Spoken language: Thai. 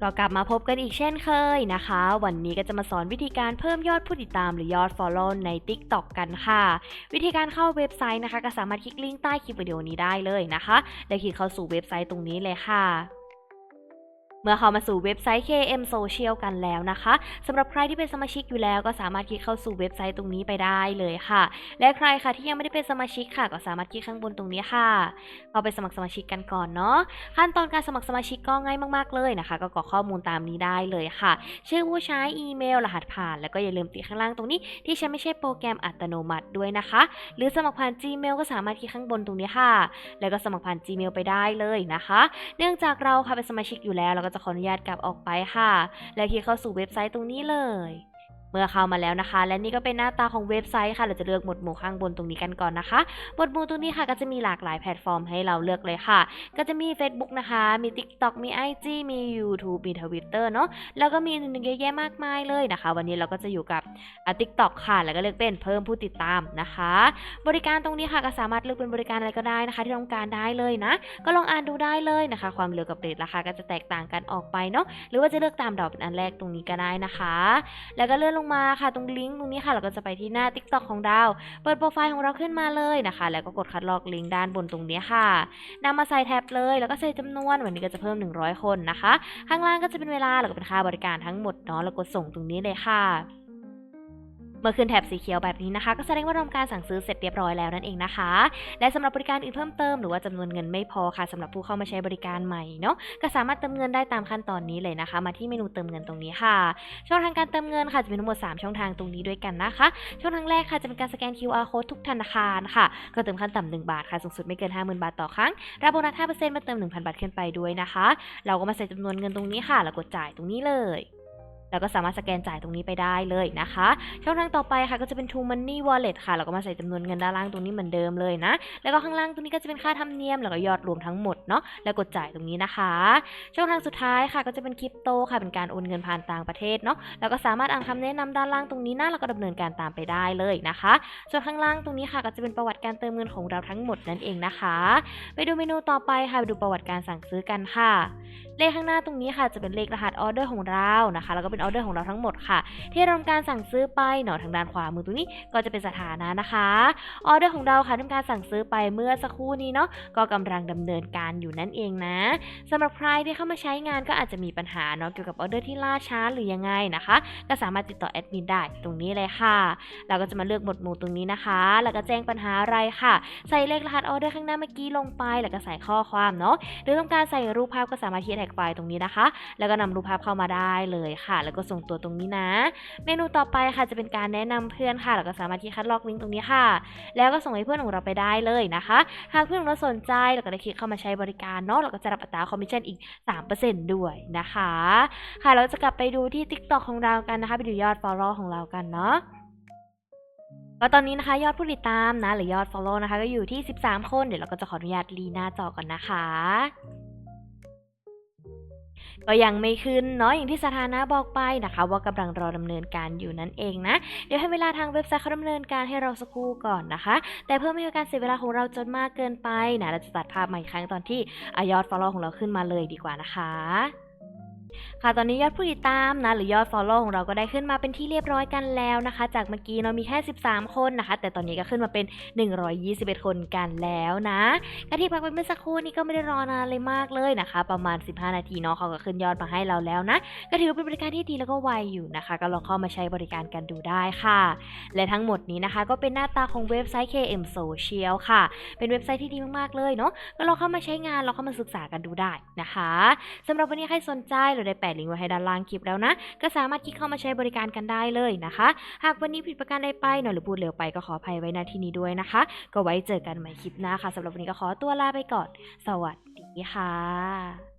เรากลับมาพบกันอีกเช่นเคยนะคะ วันนี้ก็จะมาสอนวิธีการเพิ่มยอดผู้ติดตามหรือยอด Follow ใน TikTok กันค่ะ วิธีการเข้าเว็บไซต์นะคะ ก็สามารถคลิกลิงก์ใต้คลิปวิดีโอนี้ได้เลยนะคะ แล้วคลิกเข้าสู่เว็บไซต์ตรงนี้เลยค่ะ มื่อเข้ามาสู่เว็บไซต์ KM Social กันแล้วนะคะสำหรับใครที่เป็นสมาชิกอยู่แล้วก็สามารถคลิกเข้าสู่เว็บไซต์ตรงนี้ไปได้เลยค่ะ และใครค่ะที่ยังไม่ได้เป็นสมาชิกค่ะ ก็สามารถคลิกข้างบนตรงนี้ค่ะเข้าไปสมัครสมาชิกกันก่อนเนาะขั้นตอนการสมัครสมาชิกก็ง่ายมากๆเลยนะคะ ก็กรอกข้อมูลตามนี้ได้เลยค่ะ ชื่อผู้ใช้อีเมล รหัสผ่าน แล้วก็อย่าลืมติดข้างล่างตรงนี้ ที่ฉันไม่ใช่โปรแกรมอัตโนมัติด้วยนะคะ หรือสมัครผ่าน Gmail ก็สามารถคลิกข้างบนตรงนี้ค่ะ แล้วก็สมัครผ่าน Gmail ไปได้เลยนะคะ เนื่องจากเราค่ะเป็นสมาชิกอยู่แล้วเราก็จะขออนุญาตกลับออกไปค่ะ แล้วคลิกเข้าสู่เว็บไซต์ตรงนี้เลย เมื่อเข้ามาแล้วนะคะ และนี่ก็เป็นหน้าตาของเว็บไซต์ค่ะ เราจะเลือกหมวดหมู่ข้างบนตรงนี้กันก่อนนะคะ หมวดหมู่ตรงนี้ค่ะก็จะมีหลากหลายแพลตฟอร์มให้เราเลือกเลยค่ะ ก็จะมี Facebook นะคะ มี TikTok มี IG มี YouTube มี Twitter เนาะแล้วก็มีอื่นๆเยอะแยะมากมายเลยนะคะ วันนี้เราก็จะอยู่กับอ่า TikTok ค่ะ แล้วก็เลือกเป็นเพิ่มผู้ติดตามนะคะ บริการตรงนี้ค่ะก็สามารถเลือกเป็นบริการอะไรก็ได้นะคะ ที่ต้องการได้เลยนะ ก็ลองอ่านดูได้เลยนะคะ ความเร็วกับเรทราคาก็จะแตกต่างกันออกไปเนาะหรือว่าจะเลือกตามดอกเป็นอันแรกตรงนี้ก็ได้นะคะ แล้วก็เลื่อนลงมาค่ะ ตรงลิงก์ตรงนี้ค่ะ เราก็จะไปที่หน้า TikTok ของดาว เปิดโปรไฟล์ของเราขึ้นมาเลยนะคะ แล้วก็กดคัดลอกลิงก์ด้านบนตรงนี้ค่ะนำมาใส่แท็บเลย แล้วก็ใส่จำนวนวันนี้ก็จะเพิ่ม 100 คนนะคะ ข้างล่างก็จะเป็นเวลาแล้วก็เป็นค่าบริการทั้งหมดเนาะแล้วกดส่งตรงนี้เลยค่ะ เมื่อขึ้นแถบสีเขียวแบบนี้นะคะ ก็แสดงว่าทำการสั่งซื้อเสร็จเรียบร้อยแล้วนั่นเองนะคะ และสำหรับบริการอื่นเพิ่มเติมหรือว่าจำนวนเงินไม่พอค่ะสำหรับผู้เข้ามาใช้บริการใหม่เนาะก็สามารถเติมเงินได้ตามขั้นตอนนี้เลยนะคะ มาที่เมนูเติมเงินตรงนี้ค่ะ ช่องทางการเติมเงินค่ะจะมีทั้งหมด 3 ช่องทางตรงนี้ด้วยกันนะคะ ช่องทางแรกค่ะจะเป็นการสแกน QR code ทุกธนาคารค่ะ ก็เติมขั้นต่ำ1บาทค่ะสูงสุดไม่เกิน 50,000 บาทต่อครั้งรับโบนัส5%มาเติม 1,000 บาทขึ้นไปด้วยนะคะ เราก็มาใส่จำนวนเงินตรงนี้ค่ะ แล้วกดจ่ายตรงนี้เลย แล้วก็สามารถสแกนจ่ายตรงนี้ไปได้เลยนะคะ ช่องทางต่อไปค่ะก็จะเป็น True Money Wallet ค่ะแล้วก็มาใส่จำนวนเงินด้านล่างตรงนี้เหมือนเดิมเลยนะ แล้วก็ข้างล่างตรงนี้ก็จะเป็นค่าธรรมเนียมแล้วก็ยอดรวมทั้งหมดเนาะ แล้วกดจ่ายตรงนี้นะคะ ช่องทางสุดท้ายค่ะก็จะเป็นคริปโตค่ะ เป็นการโอนเงินผ่านต่างประเทศเนาะ แล้วก็สามารถอ่านคำแนะนำด้านล่างตรงนี้นะแล้วก็ดำเนินการตามไปได้เลยนะคะ ส่วนข้างล่างตรงนี้ค่ะก็จะเป็นประวัติการเติมเงินของเราทั้งหมดนั่นเองนะคะ ไปดูเมนูต่อไปค่ะไปดูประวัติการสั่งซื้อกันค่ะ เลขข้างหน้าตรงนี้ค่ะจะเป็นเลขรหัสออเดอร์ของเรานะคะแล้วก็เป็นออเดอร์ของเราทั้งหมดค่ะ ที่เราทำการสั่งซื้อไปเนาะทางด้านขวามือตรงนี้ก็จะเป็นสถานะนะคะออเดอร์ของเราค่ะทำการสั่งซื้อไปเมื่อสักครู่นี้เนาะก็กำลังดำเนินการอยู่นั่นเองนะสำหรับใครที่เข้ามาใช้งานก็อาจจะมีปัญหาเนาะเกี่ยวกับออเดอร์ที่ล่าช้าหรือยังไงนะคะ ก็สามารถติดต่อแอดมินได้ตรงนี้เลยค่ะ เราก็จะมาเลือกหมวดหมู่ตรงนี้นะคะ แล้วก็แจ้งปัญหาอะไรค่ะ ใส่เลขรหัสออเดอร์ข้างหน้าเมื่อกี้ลงไป แล้วก็ใส่ข้อความเนาะหรือต้องการใส่รูปภาพก็สามารถที่จะท็กไฟล์ตรงนี้นะคะ แล้วก็นำรูปภาพเข้ามาได้เลยค่ะ แล้วก็ส่งตัวตรงนี้นะ เมนูต่อไปค่ะจะเป็นการแนะนำเพื่อนค่ะแล้วก็สามารถที่คัดลอกลิงก์ตรงนี้ค่ะ แล้วก็ส่งให้เพื่อนของเราไปได้เลยนะคะ หากเพื่อนของเราสนใจเราก็ได้คลิกเข้ามาใช้บริการเนาะเราก็จะรับอัตราคอมมิชชั่นอีก 3%ด้วยนะคะ ค่ะเราจะกลับไปดูที่ TikTok ของเรากันนะคะ ไปดูยอด follow ของเรากันเนาะก็ตอนนี้นะคะยอดผู้ติดตามนะ หรือยอด follow นะคะ ก็อยู่ที่ 13 คน เดี๋ยวเราก็จะขออนุญาตรีหน้าจอก่อนนะคะ ก็ยังไม่ขึ้นเนาะอย่างที่สถานะบอกไปนะคะ ว่ากำลังรอดำเนินการอยู่นั่นเองนะ เดี๋ยวให้เวลาทางเว็บไซต์เขาดำเนินการให้เราสักครู่ก่อนนะคะ แต่เพื่อไม่ให้การเสียเวลาของเราจนมากเกินไปนะเราจะตัดภาพใหม่ครั้งตอนที่อายอดฟอลโล่ของเราขึ้นมาเลยดีกว่านะคะ ค่ะตอนนี้ยอดผู้ติดตามนะหรือยอด follow ของเราก็ได้ขึ้นมาเป็นที่เรียบร้อยกันแล้วนะคะ จากเมื่อกี้เรามีแค่ 13 คนนะคะ แต่ตอนนี้ก็ขึ้นมาเป็น 121 คนกันแล้วนะกะที่พักไปเมื่อสักครู่นี้ก็ไม่ได้รอนานเลยมากเลยนะคะ ประมาณ 15 นาทีเนาะเขาก็ขึ้นยอดมาให้เราแล้วนะ ก็ถือว่าเป็นบริการที่ดีแล้วก็ไวอยู่นะคะ ก็ลองเข้ามาใช้บริการกันดูได้ค่ะ และทั้งหมดนี้นะคะ ก็เป็นหน้าตาของเว็บไซต์ KM Social ค่ะ เป็นเว็บไซต์ที่ดีมากๆเลยเนาะก็ลองเข้ามาใช้งานลองเข้ามาศึกษากันดูได้นะคะสำหรับวันนี้ใครสนใจเราได้แปะลิงก์ไว้ให้ด้านล่างคลิปแล้วนะ ก็สามารถคลิกเข้ามาใช้บริการกันได้เลยนะคะ หากวันนี้ผิดประการใดไปหน่อยหรือพูดเร็วไปก็ขออภัยไว้ณที่นี้ด้วยนะคะ ก็ไว้เจอกันใหม่คลิปหน้าค่ะสำหรับวันนี้ก็ขอตัวลาไปก่อน สวัสดีค่ะ